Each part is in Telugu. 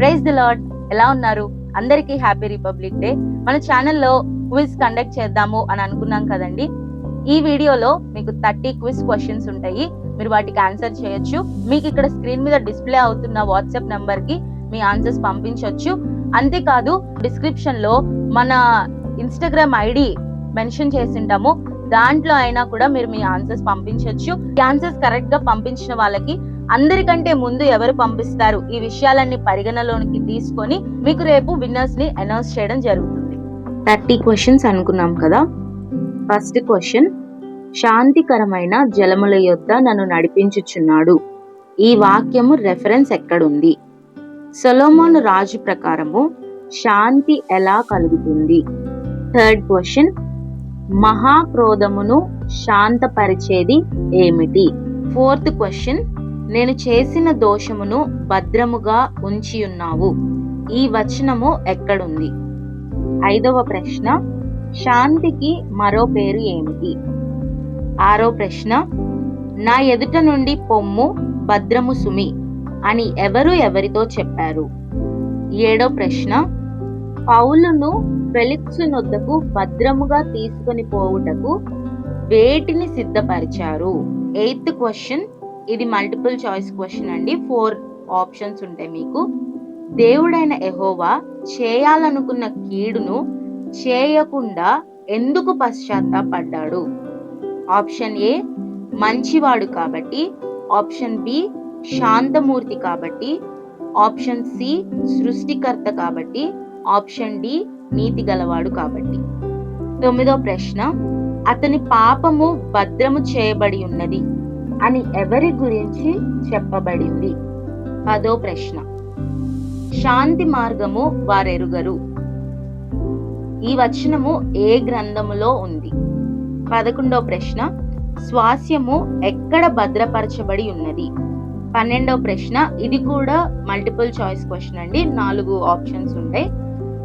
ప్రైజ్ ది లాడ్ ఎలా ఉన్నారు? అందరికీ హ్యాపీ రిపబ్లిక్ డే మన ఛానల్లో క్విజ్ కండక్ట్ చేద్దాము అని అనుకున్నాం కదండి. ఈ వీడియోలో మీకు థర్టీ క్విజ్ క్వశ్చన్స్ ఉంటాయి. మీరు వాటికి ఆన్సర్ చేయొచ్చు. మీకు ఇక్కడ స్క్రీన్ మీద డిస్ప్లే అవుతున్న వాట్సాప్ నెంబర్కి మీ ఆన్సర్స్ పంపించవచ్చు అంతేకాదు డిస్క్రిప్షన్లో మన ఇన్స్టాగ్రామ్ ఐడి మెన్షన్ చేసింటాము. దాంట్లో అయినా కూడా మీరు మీ ఆన్సర్స్ పంపించవచ్చు ఈ ఆన్సర్స్ కరెక్ట్గా పంపించిన వాళ్ళకి అందరికంటే ముందు ఎవరు పంపిస్తారు? ఈ విషయాలన్నీ పరిగణలోనికి తీసుకొని మీకు రేపు విన్నర్స్ని అనౌన్స్ చేయడం జరుగుతుంది. థర్టీ క్వశ్చన్స్ అనుకున్నాం కదా? ఫస్ట్ క్వశ్చన్ శాంతికరమైన జలముల యొద్ద నన్ను నడిపించుచున్నాడు. ఈ వాక్యము రెఫరెన్స్ ఎక్కడుంది? సొలోమోన్ రాజు ప్రకారము శాంతి ఎలా కలుగుతుంది? థర్డ్ క్వశ్చన్ మహాక్రోధమును శాంతపరిచేది ఏమిటి? ఫోర్త్ క్వశ్చన్ నేను చేసిన దోషమును భద్రముగా ఉంచి ఉన్నావు ఈ వచనము ఎక్కడుంది? ఐదవ ప్రశ్న శాంతికి మరో పేరు ఏమిటి? ఆరో ప్రశ్న నా ఎదుట నుండి పొమ్ము భద్రము సుమి అని ఎవరు ఎవరితో చెప్పారు? ఏడో ప్రశ్న పౌలును ఫెలిక్సు నొద్దకు భద్రముగా తీసుకొని పోవుటకు వేటిని సిద్ధపరిచారు? ఎయిత్ క్వశ్చన్ ఇది మల్టిపుల్ చాయిస్ క్వశ్చన్ అండి. ఫోర్ ఆప్షన్స్ ఉంటాయి మీకు. దేవుడైన ఎహోవా చేయాలనుకున్న కీడును చేయకుండా ఎందుకు పశ్చాత్తాపడ్డాడు? ఆప్షన్ ఏ మంచివాడు కాబట్టి. ఆప్షన్ బి శాంతమూర్తి కాబట్టి. ఆప్షన్ సి సృష్టికర్త కాబట్టి. ఆప్షన్ డి నీతి గలవాడు కాబట్టి. తొమ్మిదో ప్రశ్న అతని పాపము భద్రము చేయబడి ఉన్నది. అని ఎవరి గురించి చెప్పబడింది? పదో ప్రశ్న. శాంతి మార్గము వారెరుగరు. ఈ వచనము ఏ గ్రంథములో ఉంది? పదకొండో ప్రశ్న. స్వాస్యము ఎక్కడ భద్రపరచబడి ఉన్నది? పన్నెండవ ప్రశ్న. ఇది కూడా మల్టిపుల్ చాయిస్ క్వశ్చన్ అండి. నాలుగు ఆప్షన్స్ ఉంటాయి.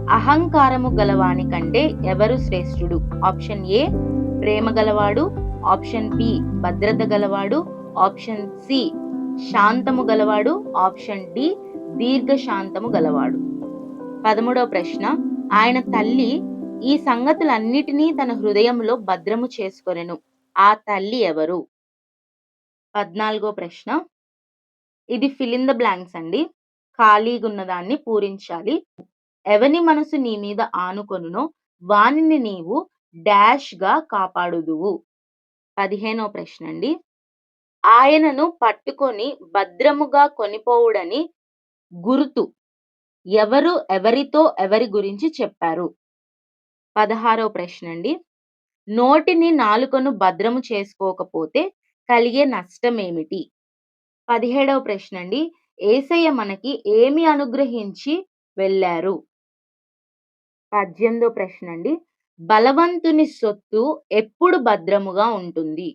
అహంకారము గలవాని కంటే ఎవరు శ్రేష్ఠుడు? ఆప్షన్ ఏ ప్రేమ గలవాడు. ఆప్షన్ బి భద్రత గలవాడు ఆప్షన్ సి శాంతము గలవాడు ఆప్షన్ డి దీర్ఘ శాంతము గలవాడు. పదమూడవ ప్రశ్న ఆయన తల్లి ఈ సంగతులన్నిటినీ తన హృదయంలో భద్రము చేసుకొనెను. ఆ తల్లి ఎవరు? పద్నాలుగో ప్రశ్న ఇది ఫిలిన్ ద బ్లాంక్స్ అండి. ఖాళీగా ఉన్నదాన్ని పూరించాలి. ఎవని మనసు నీ మీద ఆనుకొనునో వానిని నీవు డాష్గా కాపాడుదువు. పదిహేనో ప్రశ్న అండి ఆయనను పట్టుకొని భద్రముగా కొనిపోవుడని గుర్తు ఎవరు ఎవరితో ఎవరి గురించి చెప్పారు? పదహారో ప్రశ్న అండి నోటిని నాలుకను భద్రము చేసుకోకపోతే కలిగే నష్టం ఏమిటి పదిహేడవ ప్రశ్న అండి ఏసయ్య మనకి ఏమి అనుగ్రహించి వెళ్ళారు? పద్దెనిమిదో ప్రశ్న అండి బలవంతుని సొత్తు ఎప్పుడు భద్రముగా ఉంటుంది?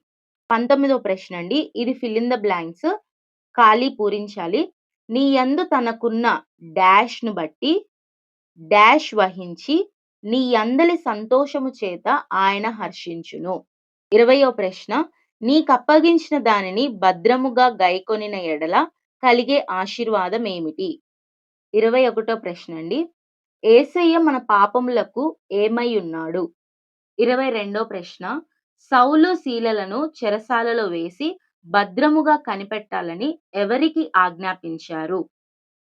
పంతొమ్మిదో ప్రశ్న అండి. ఇది ఫిలిన్ ద బ్లాంక్స్ ఖాళీ పూరించాలి. నీ యందు తనకున్న డాష్ను బట్టి డాష్ వహించి నీ అందలి సంతోషము చేత ఆయన హర్షించును. ఇరవయో ప్రశ్న. నీకప్పగించిన దానిని భద్రముగా గైకొనిన ఎడల కలిగే ఆశీర్వాదం ఏమిటి ఇరవై ఒకటో ప్రశ్న అండి. ఏసయ్య మన పాపములకు ఏమై ఉన్నాడు? ఇరవై రెండో ప్రశ్న. సౌలు శీలలను చెరసాలలో వేసి భద్రముగా కనిపెట్టాలని ఎవరికి ఆజ్ఞాపించారు?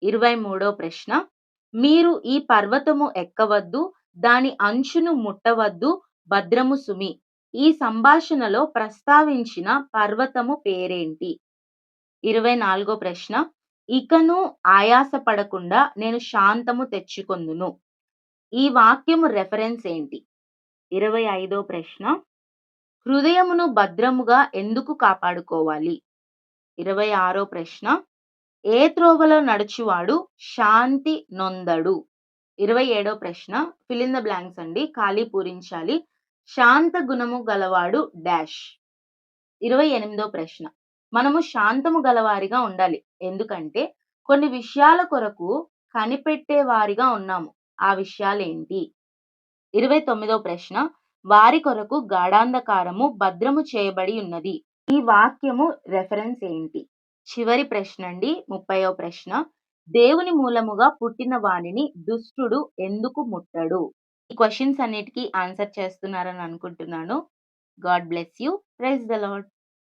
ఇరవై మూడో ప్రశ్న. మీరు ఈ పర్వతము ఎక్కవద్దు దాని అంచును ముట్టవద్దు భద్రము సుమి. ఈ సంభాషణలో ప్రస్తావించిన పర్వతము పేరేంటి? ఇరవై నాలుగో ప్రశ్న. ఇకను ఆయాసపడకుండా నేను శాంతము తెచ్చుకొందును. ఈ వాక్యము రెఫరెన్స్ ఏంటి? ఇరవై ఐదో ప్రశ్న. హృదయమును భద్రముగా ఎందుకు కాపాడుకోవాలి? ఇరవై ఆరో ప్రశ్న. ఏ త్రోవలో నడుచువాడు శాంతి నొందడు? ఇరవై ఏడో ప్రశ్న. ఫిలిన్ ద బ్లాంక్స్ అండి. ఖాళీ పూరించాలి. శాంత గుణము గలవాడు డాష్. ఇరవై ఎనిమిదో ప్రశ్న. మనము శాంతము గలవారిగా ఉండాలి. ఎందుకంటే కొన్ని విషయాల కొరకు కనిపెట్టే వారిగా ఉన్నాము. ఆ విషయాలేంటి? ఇరవై తొమ్మిదో ప్రశ్న. వారి కొరకు గాఢాంధకారము భద్రము చేయబడి ఉన్నది. ఈ వాక్యము రెఫరెన్స్ ఏంటి? చివరి ప్రశ్న అండి. ముప్పయో ప్రశ్న. దేవుని మూలముగా పుట్టిన వాణిని దుష్టుడు ఎందుకు ముట్టడు? ఈ క్వశ్చన్స్ అన్నిటికీ ఆన్సర్ చేస్తున్నారని అనుకుంటున్నాను. God bless you praise the lord